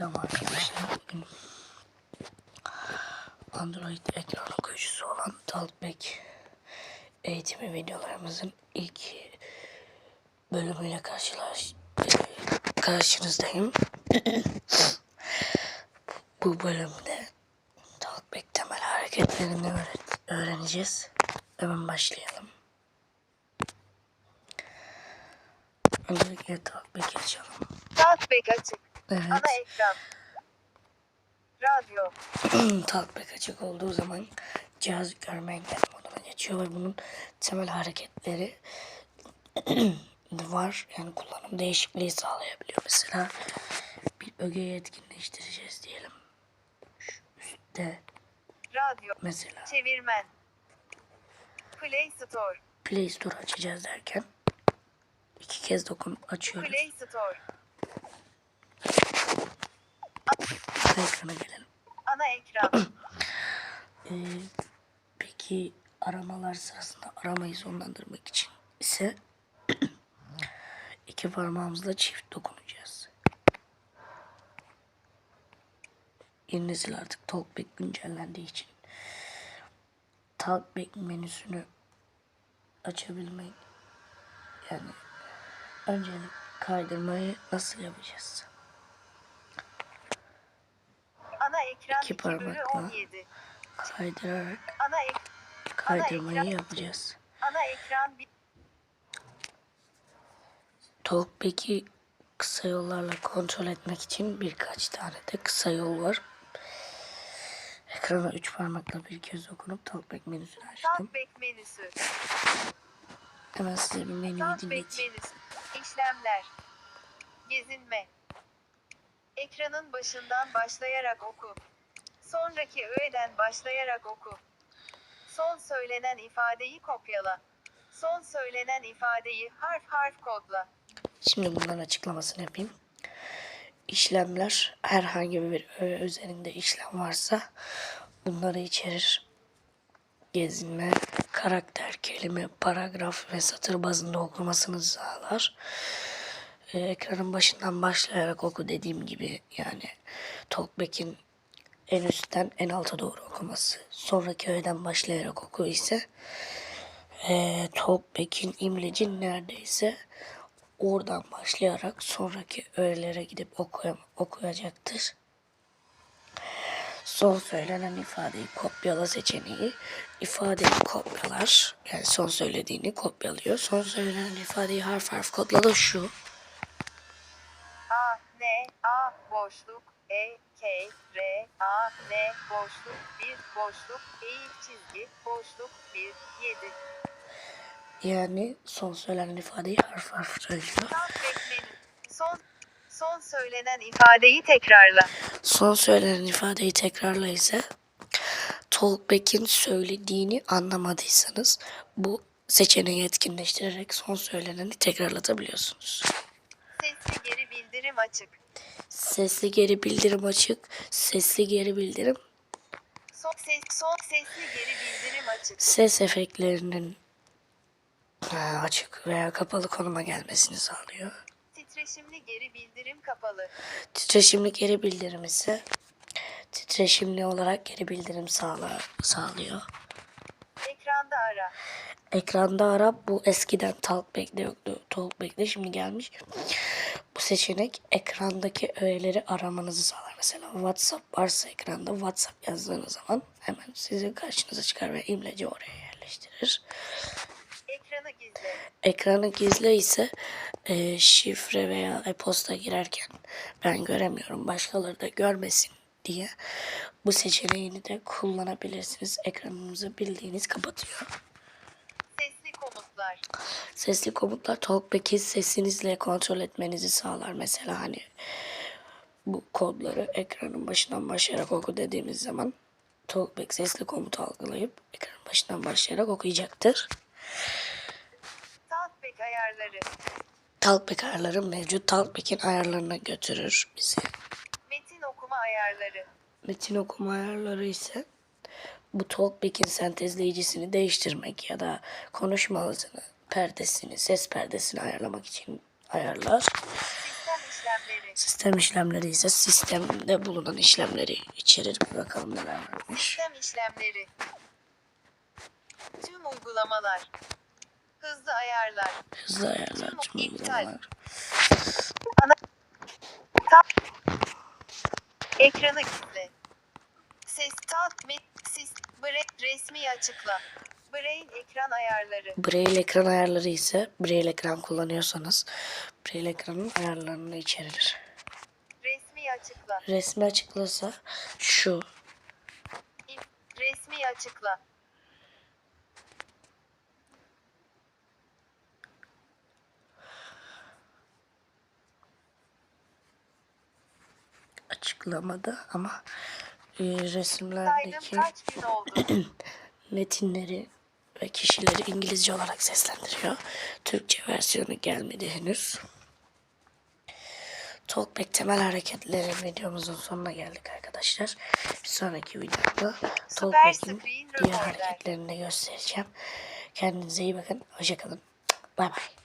Selam arkadaşlar. Bugün Android ekran okuyucusu olan Talkback eğitimi videolarımızın ilk bölümüyle karşılaş karşınızdayım. Bu bölümde Talkback temel hareketlerini öğreneceğiz. Hemen başlayalım. Öncelikle Talkback'i açalım. Talkback açık. Evet. Ana ekran. Radyo. Talkback açık olduğu zaman cihaz görme engel moduna geçiyor ve bunun temel hareketleri var. Yani kullanım değişikliği sağlayabiliyor. Mesela bir ögeyi etkinleştireceğiz diyelim. Şu üstte Radyo. mesela Çevirmen. Play Store. Play Store açacağız derken iki kez dokunup açıyoruz. Play Store. Ekrana gelelim. Ana ekran. Ee, peki aramalar sırasında aramayı sonlandırmak için ise iki parmağımızla çift dokunacağız. Yeni nesil artık Talkback güncellendiği için Talkback menüsünü açabilmek yani öncelik kaydırmayı nasıl yapacağız? Ana ekran İki 2 bölü parmakla. 17. Kaydırarak kaydırmayı yapacağız. ana ekran bir Talkback'i kısa yollarla kontrol etmek için birkaç tane de kısa yol var. Ekrana üç parmakla bir kez dokunup Talkback menüsünü açtım. Talkback menüsü. Hemen size bir menüyü dinleteyim. İşlemler. Gezinme. Ekranın başından başlayarak oku. Sonraki öğeden başlayarak oku. Son söylenen ifadeyi kopyala. Son söylenen ifadeyi harf harf kodla. Şimdi bunların açıklamasını yapayım. İşlemler herhangi bir öğe üzerinde işlem varsa bunları içerir. Gezinme, karakter, kelime, paragraf ve satır bazında okumasını sağlar. Ee, ekranın başından başlayarak oku dediğim gibi yani Talkback'in en üstten en alta doğru okuması. Sonraki öğeden başlayarak oku ise e, Talkback'in imleci neredeyse oradan başlayarak sonraki öğelere gidip okuyam- okuyacaktır. Son söylenen ifadeyi kopyala seçeneği ifadeyi kopyalar. Yani son söylediğini kopyalıyor. Son söylenen ifadeyi harf harf kodla da şu. A, N, A, boşluk, E, K, R, A, N, boşluk, 1, boşluk, eğik çizgi, boşluk, 1, 7. Yani son söylenen ifadeyi harf harf menü. Son, son söylenen ifadeyi tekrarla. Son söylenen ifadeyi tekrarla ise Talkback'in söylediğini anlamadıysanız bu seçeneği etkinleştirerek son söyleneni tekrarlatabiliyorsunuz. Sesli geri bildirim açık. Sesli geri bildirim açık. Sesli geri bildirim Son, ses, son sesli geri bildirim açık. ses efektlerinin e, açık veya kapalı konuma gelmesini sağlıyor. Titreşimli geri bildirim kapalı. Titreşimli geri bildirim ise titreşimli olarak geri bildirim sağla, sağlıyor. Ekranda ara. Ekranda ara bu eskiden Talkback'te yoktu. Talkback'te şimdi gelmiş. Bu seçenek ekrandaki öğeleri aramanızı sağlar. Mesela WhatsApp varsa ekranda WhatsApp yazdığınız zaman hemen sizin karşınıza çıkar ve imleci oraya yerleştirir. Ekranı gizle. Ekranı gizle ise e, şifre veya e-posta girerken ben göremiyorum başkaları da görmesin diye bu seçeneğini de kullanabilirsiniz. Ekranınızı bildiğiniz kapatıyor. Sesli komutlar. Sesli komutlar Talkback'i sesinizle kontrol etmenizi sağlar. Mesela hani bu kodları ekranın başından başlayarak oku dediğimiz zaman Talkback sesli komutu algılayıp ekranın başından başlayarak okuyacaktır. Talkback ayarları. Talkback ayarları mevcut. Talkback'in ayarlarına götürür bizi. Metin okuma ayarları. Metin okuma ayarları ise bu Talkback'in sentezleyicisini değiştirmek ya da konuşma hızını, perdesini, ses perdesini ayarlamak için ayarlar. Sistem işlemleri. Sistem işlemleri ise sistemde bulunan işlemleri içerir. Bir bakalım neler varmış. Sistem işlemleri. Tüm uygulamalar. Hızlı ayarlar. Hızlı ayarlar, Tüm tüm uygulamalar. Ekranı kitle. Ses tat bre resmi açıkla. Braille ekran ayarları. Braille ekran ayarları ise Braille ekran kullanıyorsanız Braille ekranın ayarlarını içerir. Resmi açıkla. Resmi açıklasa şu resmi açıkla. açıklamada ama e, resimlerdeki metinleri ve kişileri İngilizce olarak seslendiriyor. Türkçe versiyonu gelmedi henüz. Talkback temel hareketleri videomuzun sonuna geldik arkadaşlar. Bir sonraki videoda Talkback'in diğer hareketlerini de göstereceğim. Kendinize iyi bakın. Hoşçakalın. Bay bay.